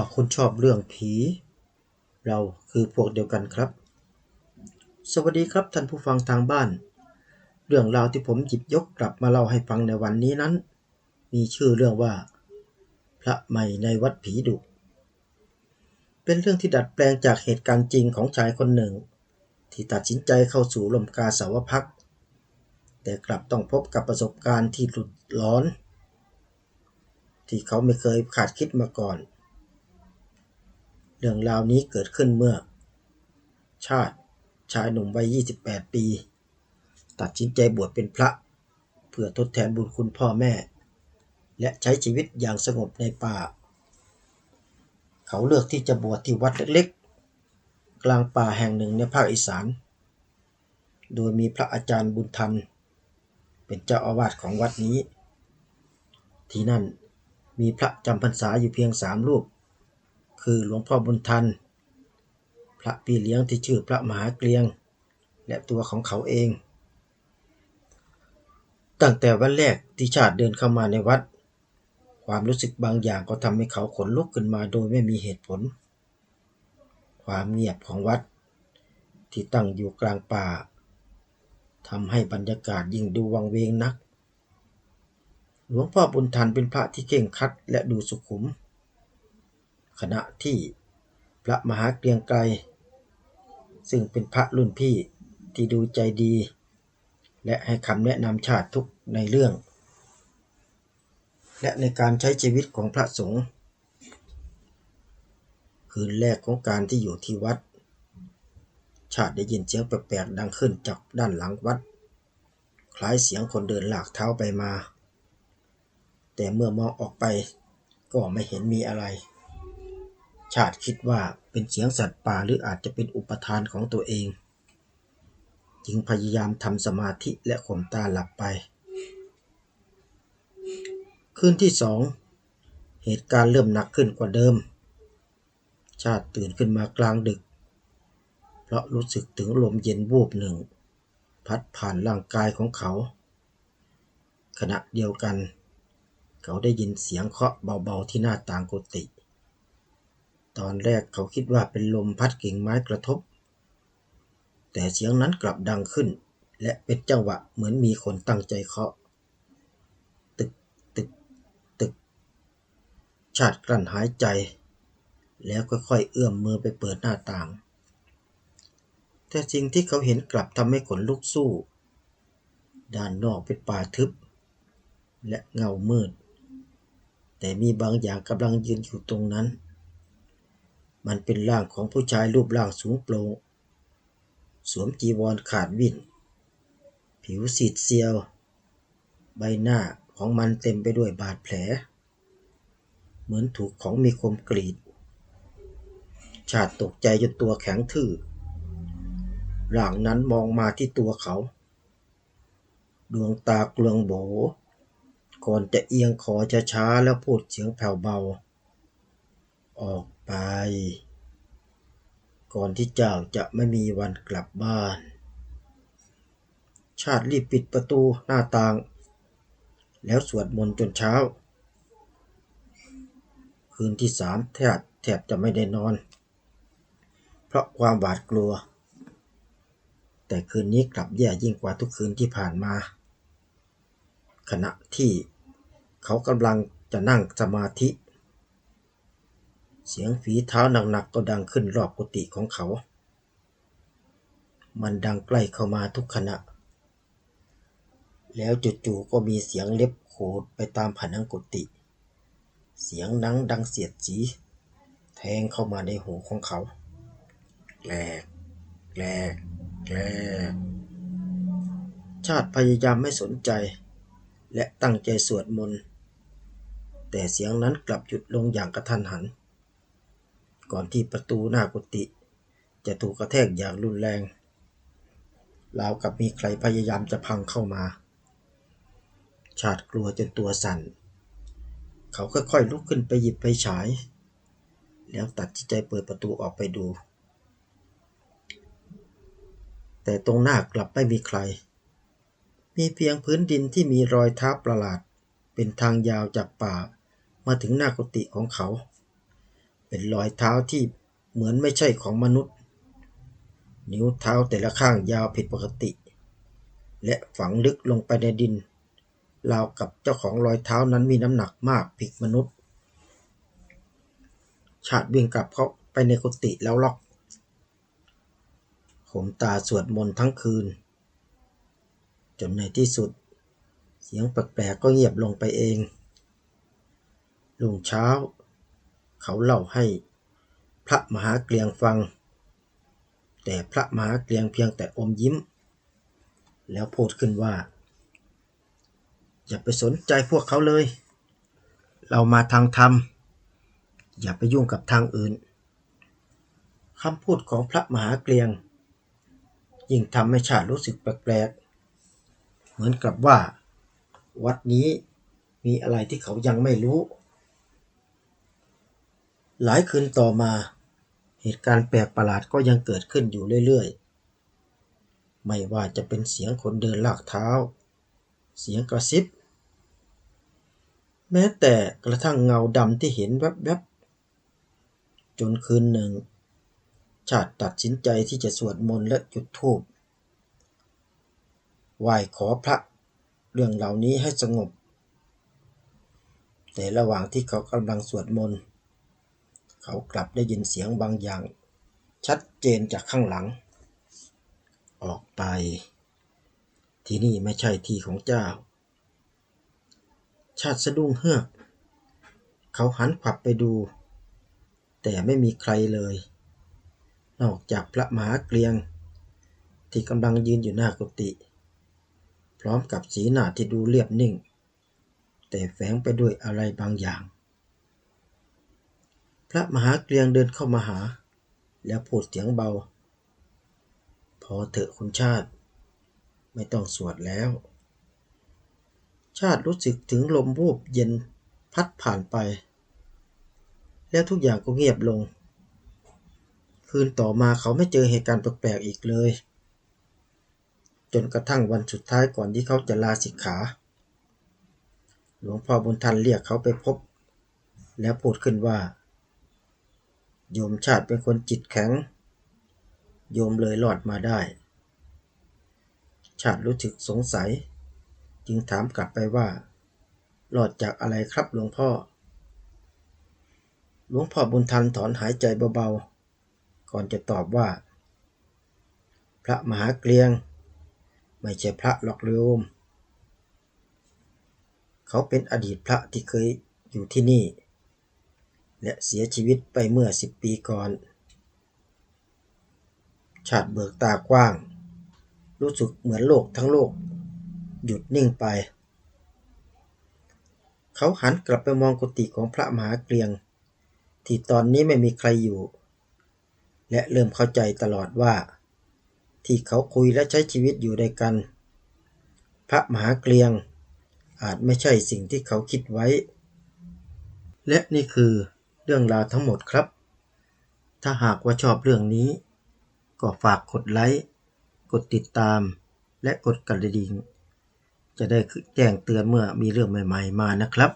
ถ้าคุณชอบเรื่องผี เราคือพวกเดียวกันครับ สวัสดีครับท่านผู้ฟังทางบ้าน เรื่องราวที่ผมหยิบยกกลับมาเล่าให้ฟังในวันนี้นั้น มีชื่อเรื่องว่า พระใหม่ในวัดผีดุ เป็นเรื่องที่ดัดแปลงจากเหตุการณ์จริงของชายคนหนึ่ง ที่ตัดสินใจเข้าสู่ลมกาสาวพัก แต่กลับต้องพบกับประสบการณ์ที่หลุดร้อน ที่เขาไม่เคยคาดคิดมาก่อน เรื่องราวนี้เกิดขึ้นเมื่อ ชาติชายหนุ่มวัย 28 ปี ตัดสินใจบวชเป็นพระ เพื่อทดแทนบุญคุณพ่อแม่ และใช้ชีวิตอย่างสงบในป่า เขาเลือกที่จะบวชที่วัดเล็กๆ กลางป่าแห่งหนึ่งในภาคอีสาน โดยมีพระอาจารย์บุญทัน เป็นเจ้าอาวาสของวัดนี้ ที่นั่นมีพระจำพรรษาอยู่เพียงสามรูป คือหลวงพ่อบุญทัน พระพี่เลี้ยงที่ชื่อพระมหาเกลียง และตัวของเขาเอง ตั้งแต่วันแรกที่ชาติเดินเข้ามาในวัด ความรู้สึกบางอย่างก็ทำให้เขาขนลุกขึ้นมาโดยไม่มีเหตุผล ความเงียบของวัด ที่ตั้งอยู่กลางป่าทำให้บรรยากาศยิ่งดูวังเวงนัก หลวงพ่อบุญทันเป็นพระที่เข่งคัดและดูสุขุม ขณะที่พระมหาเกรียงไกรซึ่งเป็นพระรุ่นพี่ที่ดูใจดี และให้คำแนะนำชาติทุกในเรื่อง และในการใช้ชีวิตของพระสงฆ์คืนแรกของการที่อยู่ที่วัด ชาติได้ยินเสียงแปลกๆดังขึ้นจากด้านหลังวัด คล้ายเสียงคนเดินหลากเท้าไปมา แต่เมื่อมองออกไปก็ไม่เห็นมีอะไร ชาติคิดว่าเป็นเสียงสัตว์ป่าหรืออาจจะเป็นอุปทานของตัวเอง จึงพยายามทำสมาธิและข่มตาหลับไป คืนที่สองเหตุการณ์เริ่มหนักขึ้นกว่าเดิม ชาติตื่นขึ้นมากลางดึก เพราะรู้สึกถึงลมเย็นวูบหนึ่ง พัดผ่านร่างกายของเขา ขณะเดียวกัน เขาได้ยินเสียงเคาะเบาๆที่หน้าต่างกุฏิ ตอนแรกเขาคิดว่าเป็นลมพัดกิ่งไม้กระทบ แต่เสียงนั้นกลับดังขึ้น และเป็นจังหวะเหมือนมีคนตั้งใจเคาะ ตึก ตึก ตึก ชาติกลั้นหายใจ แล้วค่อยๆ เอื้อมมือไปเปิดหน้าต่าง แต่สิ่งที่เขาเห็นกลับทำให้ขนลุกสู้ ด้านนอกเป็นป่าทึบ และเงามืด แต่มีบางอย่างกำลังยืนอยู่ตรงนั้น มันเป็นร่างของผู้ชายรูปร่างสูงโปร่งสวมจีวรขาดวิ่น ผิวสีดเซียว ใบหน้าของมันเต็มไปด้วยบาดแผล เหมือนถูกของมีคมกรีด ชาติตกใจจนตัวแข็งทื่อร่างนั้นมองมาที่ตัวเขา ดวงตากลืองโบก่อนจะเอียงคอช้าๆแล้วพูดเสียงแผ่วเบา ออกไป ก่อนที่เจ้าจะไม่มีวันกลับบ้าน ชาติรีบปิดประตูหน้าต่าง แล้วสวดมนต์จนเช้า คืนที่สามแทบแทบจะไม่ได้นอน เพราะความหวาดกลัว แต่คืนนี้กลับแย่ยิ่งกว่าทุกคืนที่ผ่านมา ขณะที่เขากำลังจะนั่งสมาธิ เสียงฝีเท้าหนักๆก็ดังขึ้นรอบกุฏิของเขา มันดังใกล้เข้ามาทุกขณะ แล้วจู่ๆก็มีเสียงเล็บขูดไปตามผนังกุฏิ เสียงนังดังเสียดสี แทงเข้ามาในหูของเขาแกลกแกลกแกลกชาติพยายามไม่สนใจ และตั้งใจสวดมนต์ แต่เสียงนั้นกลับหยุดลงอย่างกระทันหัน ก่อนที่ประตูหน้ากุฏิจะถูกกระแทกอย่างรุนแรงราวกับมีใครพยายามจะพังเข้ามา ชาติกลัวจนตัวสั่น เขาค่อยๆลุกขึ้นไปหยิบไฟฉาย แล้วตัดสินใจเปิดประตูออกไปดู แต่ตรงหน้ากลับไม่มีใคร มีเพียงพื้นดินที่มีรอยเท้าประหลาด เป็นทางยาวจากป่ามาถึงหน้ากุฏิของเขา เป็นรอยเท้าที่เหมือนไม่ใช่ของมนุษย์ นิ้วเท้าแต่ละข้างยาวผิดปกติ และฝังลึกลงไปในดินราวกับเจ้าของรอยเท้านั้นมีน้ำหนักมากผิดมนุษย์ ชาติวิ่งกลับเข้าไปในกุฏิแล้วล็อกผมตาสวดมนต์ทั้งคืน จนในที่สุด เสียงแปลกๆก็เงียบลงไปเองรุ่งเช้า เขาเล่าให้พระมหาเกลียงฟัง แต่พระมหาเกลียงเพียงแต่อมยิ้ม แล้วพูดขึ้นว่า อย่าไปสนใจพวกเขาเลย เรามาทางธรรม อย่าไปยุ่งกับทางอื่นคำพูดของพระมหาเกลียง ยิ่งทำให้ชาติรู้สึกแปลกๆ เหมือนกับว่า วัดนี้มีอะไรที่เขายังไม่รู้ หลายคืนต่อมา เหตุการณ์แปลกประหลาดก็ยังเกิดขึ้นอยู่เรื่อยๆ ไม่ว่าจะเป็นเสียงคนเดินลากเท้า เสียงกระซิบ แม้แต่กระทั่งเงาดำที่เห็นแวบๆ จนคืนหนึ่ง ชาติตัดสินใจที่จะสวดมนต์และจุดธูปไหว้ขอพระเรื่องเหล่านี้ให้สงบ แต่ระหว่างที่เขากำลังสวดมนต์ เขากลับได้ยินเสียงบางอย่าง ชัดเจนจากข้างหลัง ออกไป ที่นี่ไม่ใช่ที่ของเจ้า ชาติสะดุ้งเฮือก เขาหันขวับไปดู แต่ไม่มีใครเลย นอกจากพระมหาเกลียง ที่กำลังยืนอยู่หน้ากุฏิพร้อมกับสีหน้าที่ดูเรียบนิ่ง แต่แฝงไปด้วยอะไรบางอย่าง พระมหาเกลียงเดินเข้ามาหา แล้วพูดเสียงเบา พอเถอะคุณชาติ ไม่ต้องสวดแล้ว ชาติรู้สึกถึงลมวูบเย็นพัดผ่านไป แล้วทุกอย่างก็เงียบลง คืนต่อมาเขาไม่เจอเหตุการณ์แปลกๆอีกเลย จนกระทั่งวันสุดท้ายก่อนที่เขาจะลาสิกขา หลวงพ่อบุญทันเรียกเขาไปพบ แล้วพูดขึ้นว่า โยมชาติเป็นคนจิตแข็ง โยมเลยรอดมาได้ ชาติรู้สึกสงสัย จึงถามกลับไปว่ารอดจากอะไรครับหลวงพ่อ หลวงพ่อบุญทันถอนหายใจเบาๆ ก่อนจะตอบว่า พระมหาเกลียง ไม่ใช่พระหรอกโยม เขาเป็นอดีตพระที่เคยอยู่ที่นี่ และเสียชีวิตไปเมื่อสิบปีก่อน ชาติเบิกตากว้าง รู้สึกเหมือนโลกทั้งโลก หยุดนิ่งไป เขาหันกลับไปมองกุฏิของพระมหาเกลียง ที่ตอนนี้ไม่มีใครอยู่ และเริ่มเข้าใจตลอดว่า ที่เขาคุยและใช้ชีวิตอยู่ด้วยกัน พระมหาเกลียงอาจไม่ใช่สิ่งที่เขาคิดไว้ และนี่คือ เรื่องราวทั้งหมดครับ ถ้าหากว่าชอบเรื่องนี้ ก็ฝากกดไลค์ กดติดตาม และกดกระดิ่ง จะได้แจ้งเตือนเมื่อมีเรื่องใหม่ ๆ มานะครับ